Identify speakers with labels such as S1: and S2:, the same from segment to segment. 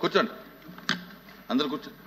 S1: కూర్చోండి. అందరు కూర్చోండి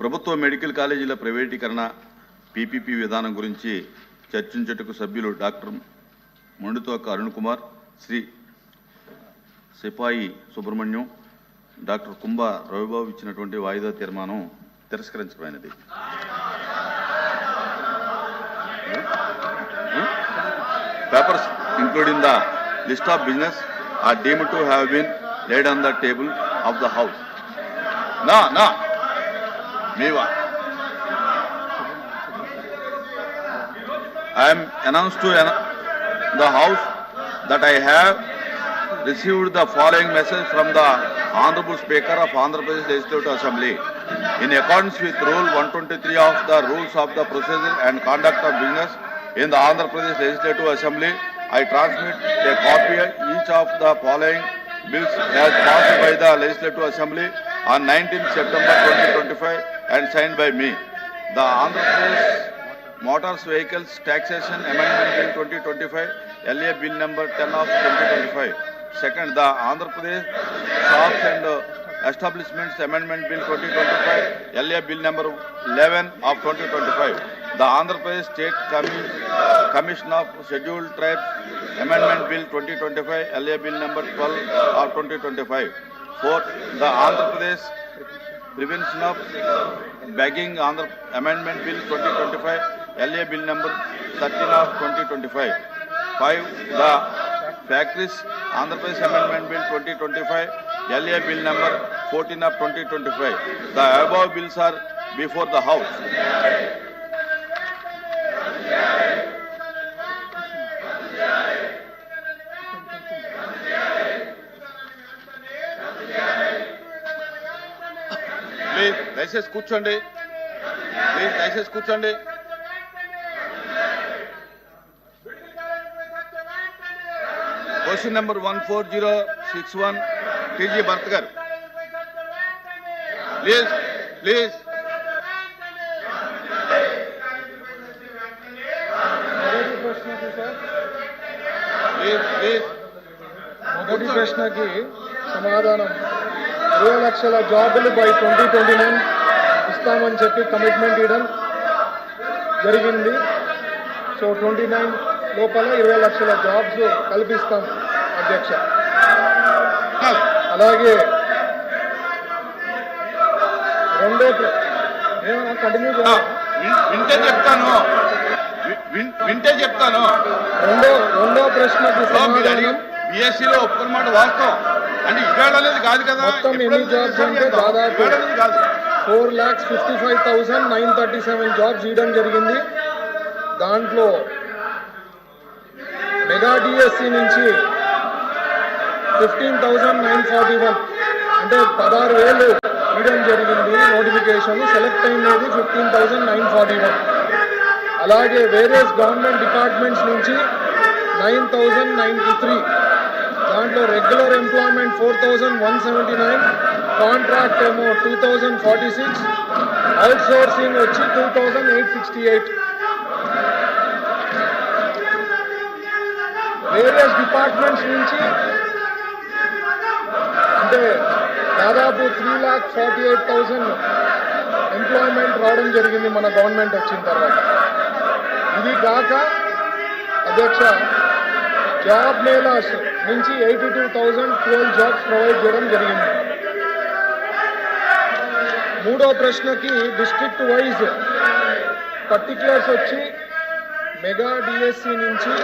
S1: ప్రభుత్వ మెడికల్ కాలేజీల ప్రైవేటీకరణ పీపీపీ విధానం గురించి చర్చించుటకు సభ్యులు డాక్టర్ మండుతోక అరుణ్ కుమార్ శ్రీ సిపాయి సుబ్రహ్మణ్యం డాక్టర్ కుంభ రవిబాబు ఇచ్చినటువంటి వాయిదా తీర్మానం తిరస్కరించబడినది. Papers including the list of business are deemed to have been laid on the table of the house నా నా మీవా I am announced to an- the House that I have received the following message from the Honorable Speaker of Andhra Pradesh Legislative Assembly. In accordance with Rule 123 of the Rules of the Procedure and Conduct of Business in the Andhra Pradesh Legislative Assembly, I transmit a copy of each of the following bills as passed by the Legislative Assembly on 19 September 2025 and signed by me. The Andhra Pradesh Motors Vehicles Taxation Amendment Bill 2025, LA Bill number 10 of 2025. Second, the Andhra Pradesh Shops and Establishments Amendment Bill 2025, LA Bill number 11 of 2025. The Andhra Pradesh State Commi- Commission of Scheduled Tribes Amendment Bill 2025, LA Bill number 12 of 2025. Fourth, the Andhra Pradesh Prevention of Begging Andhra Amendment Bill 2025, LA Bill number 13 of 2025. Five, the factories Andhra Pradesh amendment bill twenty twenty five L A bill number fourteen of twenty twenty five the above bills are before the house దయచేసి కూర్చోండి. దయచేసి కూర్చోండి. Question number one four zero six one T G Bharath గారు.
S2: మొదటి ప్రశ్నకి sir
S1: please please.
S2: మొదటి ప్రశ్నకి సమాధానం. ఇరవై లక్షల జాబులు బై ట్వంటీ ట్వంటీ నైన్ ఇస్తామని చెప్పి కమిట్మెంట్ ఇవ్వడం జరిగింది. సో ట్వంటీ నైన్ లోపల ఇరవై లక్షల జాబ్స్ కల్పిస్తాం. అధ్యక్ష. అలాగే రెండో కంటిన్యూ
S1: వింటే చెప్తాను. వింటే చెప్తాను.
S2: రెండో రెండో ప్రశ్నకి
S1: సో మీరు అడిగి
S2: సమాధానం
S1: బిఎస్సీలో ఒప్పుకున్న మాట వాస్తవం. అంటే ఇవాళ అనేది కాదు కదా.
S2: మొత్తం ఎన్ని
S1: చేస్తాం
S2: అంటే. దాదాపు four lakhs fifty five thousand nine thirty seven jobs ఇవ్వడం జరిగింది. దాంట్లో మెగా డిఎస్సి నుంచి fifteen thousand nine forty one. అంటే పదహారు వేలు ఇవ్వడం జరిగింది నోటిఫికేషన్ సెలెక్ట్ అయినది fifteen thousand nine forty one. అలాగే వేరియస్ గవర్నమెంట్ డిపార్ట్మెంట్స్ నుంచి నైన్ థౌసండ్ నైంటీ త్రీ. దాంట్లో regular employment four thousand one seventy nine contract ఏమో two thousand forty six outsourcing వచ్చి two thousand eight sixty eight. Various departments నుంచి అంటే దాదాపు three lakh forty eight thousand employment రావడం జరిగింది మన గవర్నమెంట్ వచ్చిన తర్వాత. ఇది కాక అధ్యక్ష జాబ్ మేలాస్ నుంచి eighty two thousand twelve jobs provide చేయడం జరిగింది. మూడో ప్రశ్నకి డిస్ట్రిక్ట్ వైజ్ పర్టిక్యులర్స్ వచ్చి మెగా డిఎస్సి నుంచి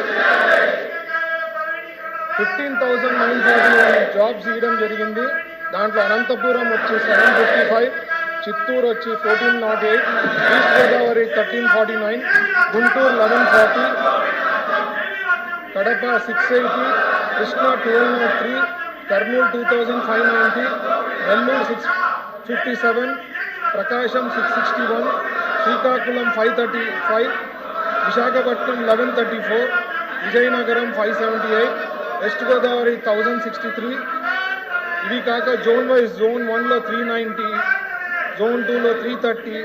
S2: fifteen thousand nine forty jobs ఇవ్వడం జరిగింది. దాంట్లో అనంతపురం వచ్చి సెవెన్ ఫిఫ్టీ ఫైవ్ చిత్తూరు వచ్చి fourteen nought eight east Godavari thirteen forty nine Guntur eleven forty Kadapa six eighty Krishna twelve nought three Kurnool two thousand five ninety Nellore six fifty seven Prakasam six sixty one Srikakulam five thirty five Visakhapatnam eleven thirty four Vizianagaram five seventy eight west Godavari thousand sixty three ఇది కాక zone wise zone వన్లో three ninety zone టూలో three thirty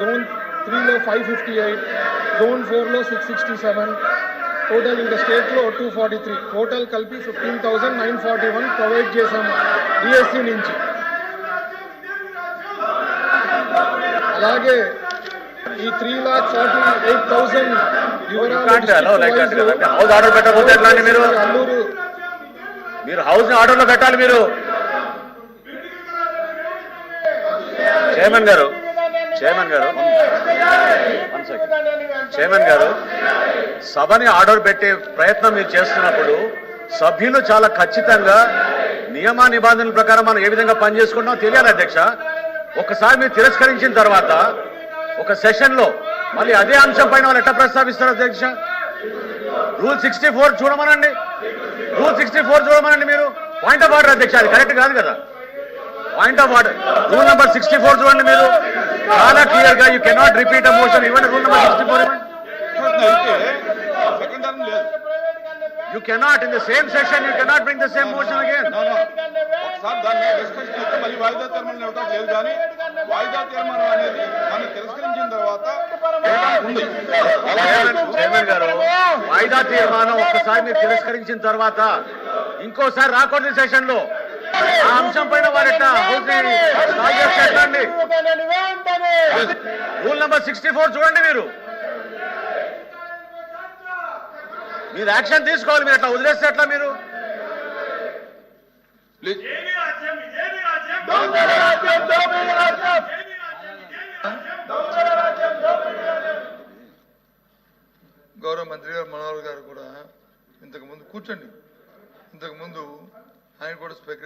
S2: zone త్రీలో five fifty eight zone ఫోర్లో six sixty seven total ఇంకా స్టేట్లో two forty three total కలిపి fifteen thousand nine forty one provide చేశాము డిఎస్సి నుంచి. అలాగే ఈ three lakh forty eight thousand
S3: hello, like మీరు హౌస్ని కట్టాలి పెట్టాలి మీరు. చైర్మన్ గారు చైర్మన్ గారు చైర్మన్ గారు సభని ఆర్డర్ పెట్టే ప్రయత్నం మీరు చేస్తున్నప్పుడు సభ్యులు చాలా ఖచ్చితంగా నియమ నిబంధనల ప్రకారం మనం ఏ విధంగా పనిచేసుకుంటామో తెలియాలి అధ్యక్ష. ఒకసారి మీరు తిరస్కరించిన తర్వాత ఒక సెషన్లో మళ్ళీ అదే అంశం పైన వాళ్ళు ఎట్లా ప్రస్తావిస్తారు అధ్యక్ష? రూల్ సిక్స్టీ ఫోర్ చూడమనండి. రూల్ సిక్స్టీ ఫోర్ చూడమనండి మీరు. పాయింట్ ఆఫ్ ఆర్డర్ అధ్యక్ష అది కరెక్ట్ కాదు కదా. Point of order rule number sixty four చూడండి మీరు. చాలా క్లియర్గా you cannot repeat a motion ఇవ్వండి rule number sixty four you cannot in the same session you cannot bring the same motion again
S1: No, no. ఒకసారి దాన్ని discussion అయితే మళ్ళీ వాయిదా తీర్మానం ఇవ్వటం లేదు కానీ వాయిదా తీర్మానం అనేది మనం తిరస్కరించిన తర్వాత ఉంది
S3: చైర్మన్ గారు వాయిదా తీర్మానం ఒక్కసారి మీరు తిరస్కరించిన తర్వాత ఇంకోసారి రాకూడదు సెషన్లో ఆ అంశం పైన వారు ఎట్లా హౌస్ని స్టార్ట్ చేస్తే ఎట్లా అండి రూల్ నెంబర్ సిక్స్టీ ఫోర్ చూడండి మీరు. మీరు యాక్షన్ తీసుకోవాలి మీరు ఎట్లా వదిలేస్తే ఎట్లా మీరు?
S1: ప్లీజ్
S4: గౌరవ మంత్రి గారు మనోహర్ గారు కూడా ఇంతకు ముందు కూర్చోండి ఇంతకు ముందు ఆయన కూడా స్పీకర్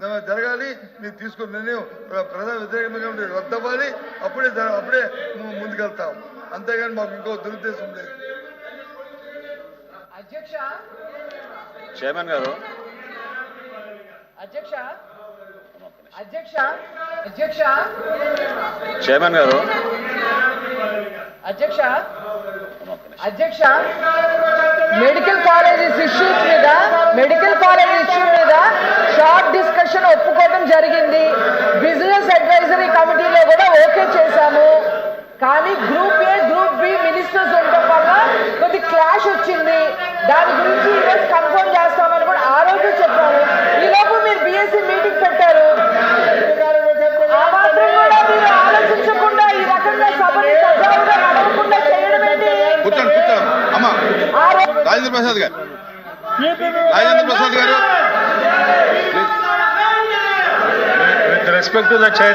S4: జరగాలి? మీరు తీసుకున్న నిర్ణయం ప్ర- ప్రజా వ్యతిరేకంగా ఉండి రద్దు అవ్వాలి. అప్పుడే అప్పుడే ముందుకెళ్తాం. అంతేగాని మాకు ఇంకో దురుద్దేశం లేదు.
S5: అధ్యక్ష?
S3: చైర్మన్ గారు.
S5: అధ్యక్ష? అధ్యక్ష? అధ్యక్ష?
S3: చైర్మన్ గారు.
S5: అధ్యక్ష? అధ్యక్ష? మెడికల్ కాలేజెస్ ఇష్యూస్ మీద మెడికల్ కాలేజ్ ఇష్యూ మీద షార్ట్ ఒప్పుకోవడం జరిగింది. బిజినెస్ అడ్వైజ్ కమిటీలో కూడా ఓకే చేశాము కానీ group A group B ministers ఉండటం వల్ల కొద్ది క్లాష్ వచ్చింది దాని గురించి ఈరోజు కన్ఫర్మ్ చేస్తామని కూడా ఆ రోజు చెప్పారు ఈ లోపు మీరు బిఎస్సీ మీటింగ్ పెట్టారు ఆ మాత్రం కూడా మీరు ఆలోచించకుండా ఈ రకంగా సభని సజావుగా నడవకుండా చేయడం ఏంటి
S1: కూర్చోండి కూర్చోండి అమ్మా
S5: ఆ రోజు
S1: రాజేంద్ర ప్రసాద్ గారు రాజేంద్ర ప్రసాద్ గారు
S6: రెస్పెక్ట్ respect to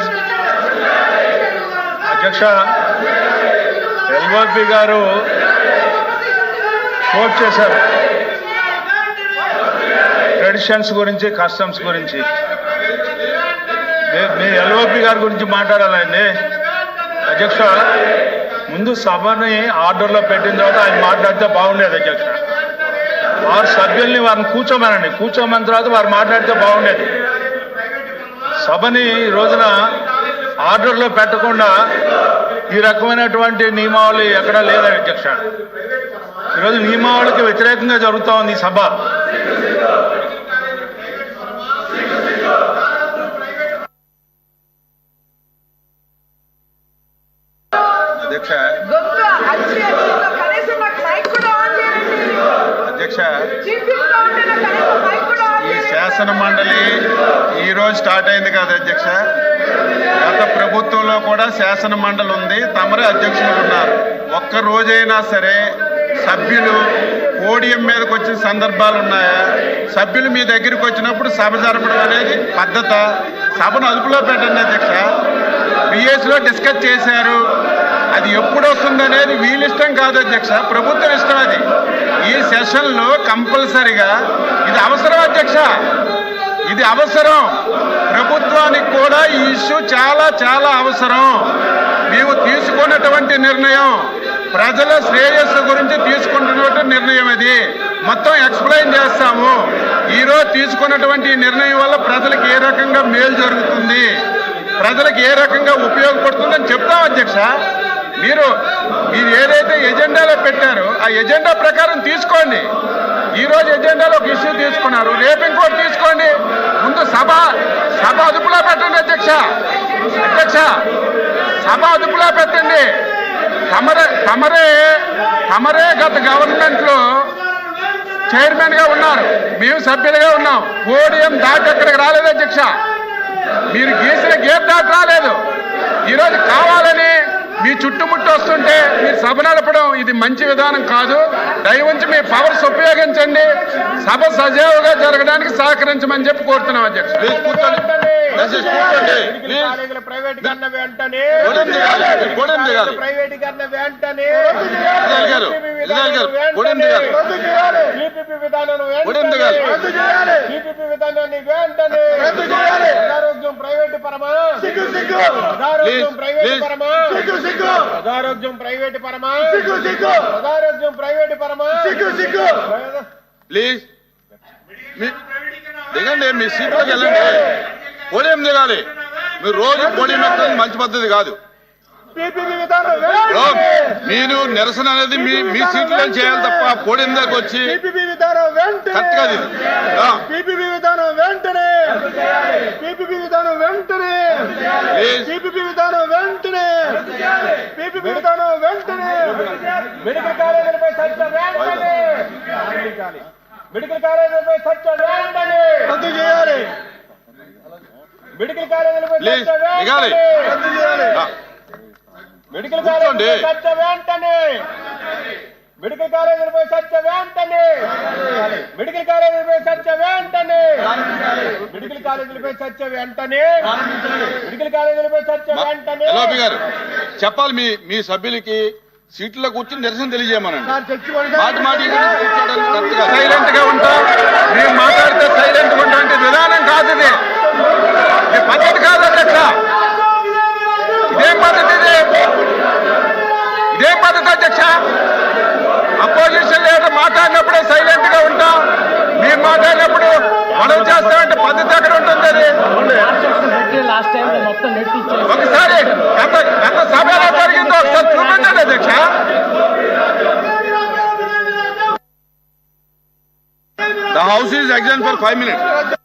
S6: అధ్యక్ష ఎల్ఓపి గారు కోట్ చేశారు. ట్రెడిషన్స్ గురించి కస్టమ్స్ గురించి. మీ- మీ ఎల్ఓపి గారి గురించి మాట్లాడాలండి. అధ్యక్ష ముందు సభని ఆర్డర్లో పెట్టిన తర్వాత ఆయన మాట్లాడితే బాగుండేది అధ్యక్ష. వారు సభ్యుల్ని వారిని కూర్చోమనండి. కూర్చోమని తర్వాత వారు మాట్లాడితే బాగుండేది. సభని ఈ రోజున ఆర్డర్లో పెట్టకుండా ఈ రకమైనటువంటి నియమావళి ఎక్కడా లేదా అధ్యక్ష. ఈరోజు నియమావళికి వ్యతిరేకంగా జరుగుతూ ఉంది ఈ సభ.
S1: అధ్యక్ష. అధ్యక్ష
S6: శాసన మండలి ఈరోజు స్టార్ట్ అయింది కదా అధ్యక్ష. గత ప్రభుత్వంలో కూడా శాసన మండలి ఉంది. తమరే అధ్యక్షులు ఉన్నారు. ఒక్క రోజైనా సరే సభ్యులు పోడియం మీదకి వచ్చిన సందర్భాలు ఉన్నాయా? సభ్యులు మీ దగ్గరికి వచ్చినప్పుడు సభ జరపడం అనేది పద్ధత. సభను అదుపులో పెట్టండి అధ్యక్ష. బిఎస్లో డిస్కస్ చేశారు. అది ఎప్పుడు వస్తుంది అనేది వీళ్ళ ఇష్టం కాదు అధ్యక్ష. ప్రభుత్వం ఇష్టం అది. ఈ సెషన్లో కంపల్సరిగా ఇది అవసరం అధ్యక్ష. ఇది అవసరం. ప్రభుత్వానికి కూడా ఈ ఇష్యూ చాలా చాలా అవసరం. మేము తీసుకున్నటువంటి నిర్ణయం ప్రజల శ్రేయస్సు గురించి తీసుకుంటున్నటువంటి నిర్ణయం అది మొత్తం ఎక్స్ప్లెయిన్ చేస్తాము. ఈరోజు తీసుకున్నటువంటి నిర్ణయం వల్ల ప్రజలకు ఏ రకంగా మేలు జరుగుతుంది ప్రజలకు ఏ రకంగా ఉపయోగపడుతుందని చెప్తాం అధ్యక్ష. మీరు మీరు ఏదైతే ఎజెండాలో పెట్టారో ఆ ఎజెండా ప్రకారం తీసుకోండి. ఈ రోజు ఎజెండాలో ఒక ఇష్యూ తీసుకున్నారు. రేపు ఇంకోటి తీసుకోండి. ముందు సభ సభ అదుపులో పెట్టండి అధ్యక్ష. అధ్యక్ష సభ అదుపులో పెట్టండి. తమరే తమరే తమరే గత గవర్నమెంట్లో చైర్మన్గా ఉన్నారు. మేము సభ్యులుగా ఉన్నాం. పోడియం దాటి అక్కడికి రాలేదు అధ్యక్ష. మీరు గీసిన గేట్ దాటి రాలేదు. ఈరోజు కావాలని మీ చుట్టుముట్టు వస్తుంటే మీరు సభ నడపడం ఇది మంచి విధానం కాదు. దయవుంచి మీ పవర్స్ ఉపయోగించండి. సభ సజావుగా జరగడానికి సహకరించమని చెప్పి కోరుతున్నాం అధ్యక్ష.
S7: కాలేజీల ప్రైవేటీకరణ వెంటనే
S1: దిగాలి
S7: ప్రైవేటీకరణ వెంటనే విధానం విధానాన్ని ప్రైవేటు పరమా. ప్రైవేటు. పరమా. ప్రైవేటు పరమా. Private
S1: please. దిగండి మీ సీట్లోకి వెళ్ళండి. పోడియం దిగాలి మీరు రోజు పోడియం ఎక్కడం మంచి పద్ధతి కాదు. మీరు నిరసన అనేది మీ మీ సీట్లో చేయాలి తప్ప పోడియం దగ్గర వచ్చి
S7: వెంటనే.
S1: కరెక్ట్ కాదు ఇది. రా,
S7: టీపీపీ విధానం వెంటనే. విధానం వెంటనే.
S1: ప్లీజ్.
S7: టీపీపీ విధానం వెంటనే. టీపీపీ విధానం వెంటనే. మెడికల్ కాలేజీలపై చర్చ వెంటనే. మెడికల్ కాలేజీలపై చర్చ వెంటనే. రద్దు చేయాలి. మెడికల్ మెడికల్ చర్చ వెంటనే మెడికల్ కాలేజీలపై చర్చ వెంటనే మెడికల్ కాలేజీలపై చర్చ వెంటనే మెడికల్ కాలేజీలపై చర్చ వెంటనే మెడికల్ కాలేజీలపై చర్చ వెంటనే
S1: గారు. చెప్పాలి మీ మీ సభ్యులకి సీట్లో కూర్చుని నిరసన తెలియజేయమనండి.
S6: సైలెంట్గా ఉంటాం. మేము మాట్లాడితే సైలెంట్గా విధానం కాదు ఇది పద్ధతి కాదు అధ్యక్ష. ఇదేం పద్ధతి ఇది. ఇదేం పద్ధతి అధ్యక్ష. అపోజిషన్ లీడర్ మాట్లాడినప్పుడే సైలెంట్గా ఉంటాం. మీరు మాట్లాడినప్పుడు మనం చేస్తామంటే పద్ధతి అక్కడ ఉంటుంది అది. ఒకసారి గత గత సభ జరిగిందో ఒకసారి చూపించండి అధ్యక్ష.
S1: The house is adjourned for five minutes.